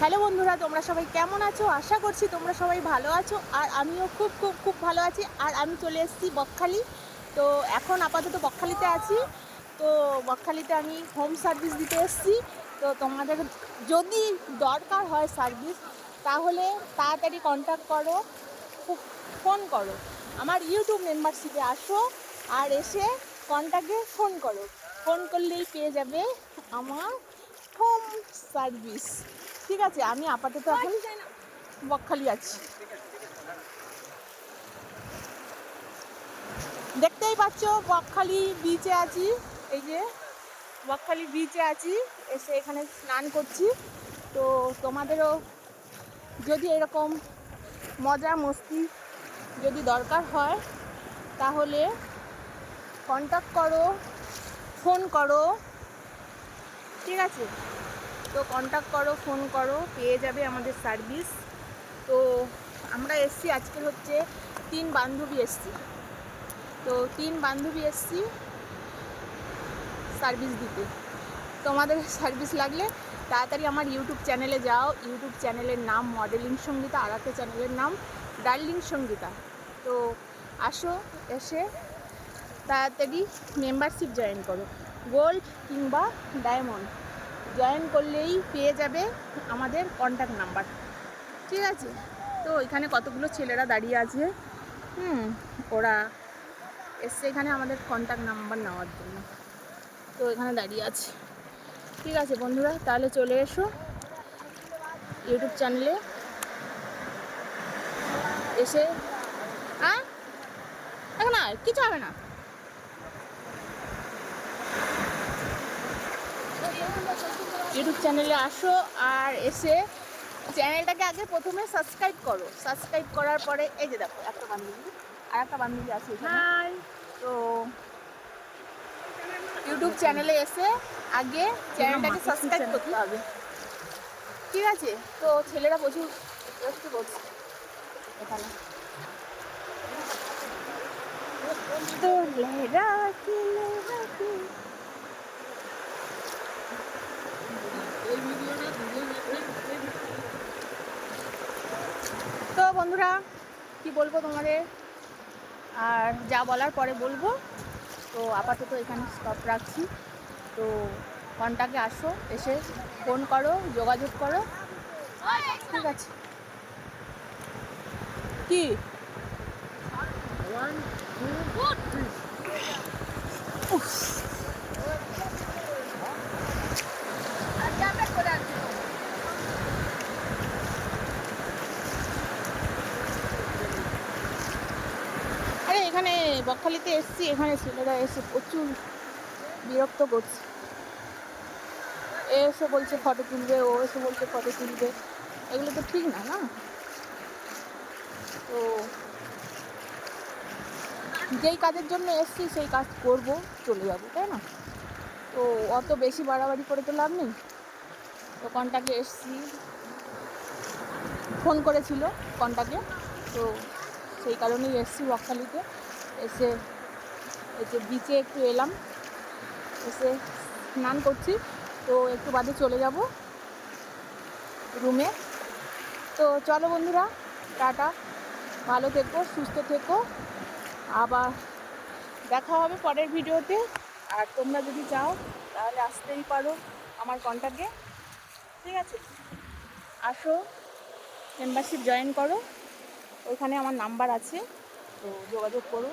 Hello বন্ধুরা, তোমরা সবাই কেমন আছো? আশা করছি তোমরা সবাই ভালো আছো। আর আমিও খুব খুব খুব ভালো আছি। আর আমি চলে এসেছি বকখালি। তো এখন আপাতত বকখালিতে আছি। তো বকখালিতে আমি হোম সার্ভিস দিতে এসেছি। তো তোমাদের যদি দরকার হয় সার্ভিস তাহলে তাড়াতাড়ি কন্ট্যাক্ট করো। খুব ফোন করো। আমার ইউটিউব মেম্বারশিপে আসো আর এসে কন্ট্যাক্টে ফোন করো। ফোন করলেই পেয়ে যাবে আমার হোম সার্ভিস ঠিক আছে, আমি আপাতত এখন বকখালি আছি। দেখতেই পাচ্ছ, বকখালি বিচে আছি। এই যে, বকখালি বিচে আছি, এসে এখানে স্নান করছি। তো তোমাদেরও যদি এরকম মজা মস্তি যদি দরকার হয়, তাহলে কন্ট্যাক্ট করো ফোন করো। ঠিক আছে? তো কন্ট্যাক্ট করো ফোন করো, পেয়ে যাবে আমাদের সার্ভিস তো আমরা এসছি, আজকে হচ্ছে তিন বান্ধবী এসছি। তো তিন বান্ধবী এসছি সার্ভিস দিতে। তোমাদের সার্ভিস লাগলে তাড়াতাড়ি আমার ইউটিউব চ্যানেলে যাও। ইউটিউব চ্যানেলের নাম মডেলিং সঙ্গীতা আর একটা চ্যানেলের নাম ডার্লিং সঙ্গীতা। তো আসো, এসে তাড়াতাড়ি মেম্বারশিপ জয়েন করো। গোল্ড কিংবা ডায়মন্ড জয়েন করলেই পেয়ে যাবে আমাদের কন্ট্যাক্ট নাম্বার ঠিক আছে? তো এখানে কতগুলো ছেলেরা দাঁড়িয়ে আছে? হুম, ওরা এসছে এখানে আমাদের কন্ট্যাক্ট নাম্বার নেওয়ার জন্য। তো এখানে দাঁড়িয়ে আছে। ঠিক আছে বন্ধুরা, তাহলে চলে এসো ইউটিউব চ্যানেলে। এসে হ্যাঁ এখন আর, কিছু হবে না। ইউটিউব চ্যানেলে আসো আর এসে চ্যানেলটাকে আগে প্রথমে সাবস্ক্রাইব করো। সাবস্ক্রাইব করার পরে এই যে দেখো একটা বান্ধবী আর একটা বান্ধবী আছে তো ইউটিউব চ্যানেলে এসে আগে চ্যানেলটাকে সাবস্ক্রাইব করতে হবে। ঠিক আছে? তো ছেলেরা প্রচুর করছে এখানে। তো লেহরা কি কি? তো বন্ধুরা কি বলব তোমাদের? আর যা বলার পরে বলব। তো আপাতত এখানে স্টপ রাখছি। তো কন্টাক্টে আসো এসে ফোন করো যোগাযোগ করো। ঠিক আছে। কি। আরে এখানে বকখালিতে এসছি, এখানে ছেলেরা এসে প্রচুর বিরক্ত করছে। এ এসে বলছে, ফটো তুলবে, ও এসে বলছে, ফটো তুলবে। এগুলো তো ঠিক না না? তো যেই কাজের জন্য এসছি, সেই কাজ করব, চলে যাব, তাই না? তো অত বেশি বাড়াবাড়ি করে তো লাভ নেই। তো কন্টাক্টে এসছি। ফোন করেছিল কন্টাক্টে তো সেই কারণেই এসছি বকখালিতে। এসে এসে বিচে একটু এলাম, এসে স্নান করছি। তো একটু বাদে চলে যাব রুমে। তো চলো বন্ধুরা, টাটা। ভালো থেকো, সুস্থ থেকো। আবার দেখা হবে পরের ভিডিওতে। আর তোমরা যদি চাও, তাহলে আসতেই পারো আমার কন্ট্যাক্টে ঠিক আছে? আসো মেম্বারশিপ জয়েন করো। ওইখানে আমার নাম্বার আছে। তো যোগাযোগ করো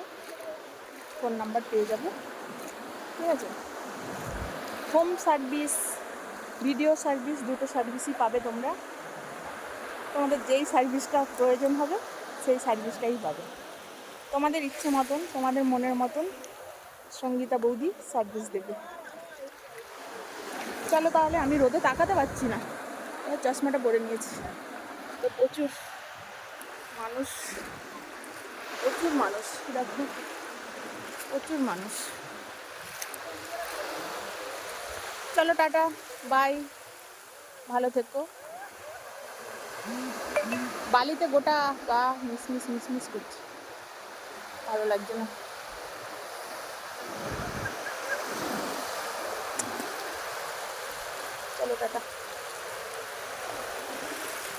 ফোন নাম্বার পেয়ে যাবে। ঠিক আছে? হোম সার্ভিস, ভিডিও সার্ভিস, দুটো সার্ভিসই পাবে তোমরা। তোমাদের যেই সার্ভিসটা প্রয়োজন হবে, সেই সার্ভিসটাই পাবে। তোমাদের ইচ্ছে মতন, তোমাদের মনের মতন সঙ্গীতা বৌদি সার্ভিস দেবে। চলো তাহলে, আমি রোদে তাকাতে পারছি না। চশমাটা পরে নিয়েছি। তো প্রচুর মানুষ প্রচুর মানুষ, দেখো। প্রচুর মানুষ। চলো টাটা, বাই। ভালো থেকো। বালিতে গোটা গা মিসমিস মিসমিস করছে। ভালো লাগছে না। চলো টাটা।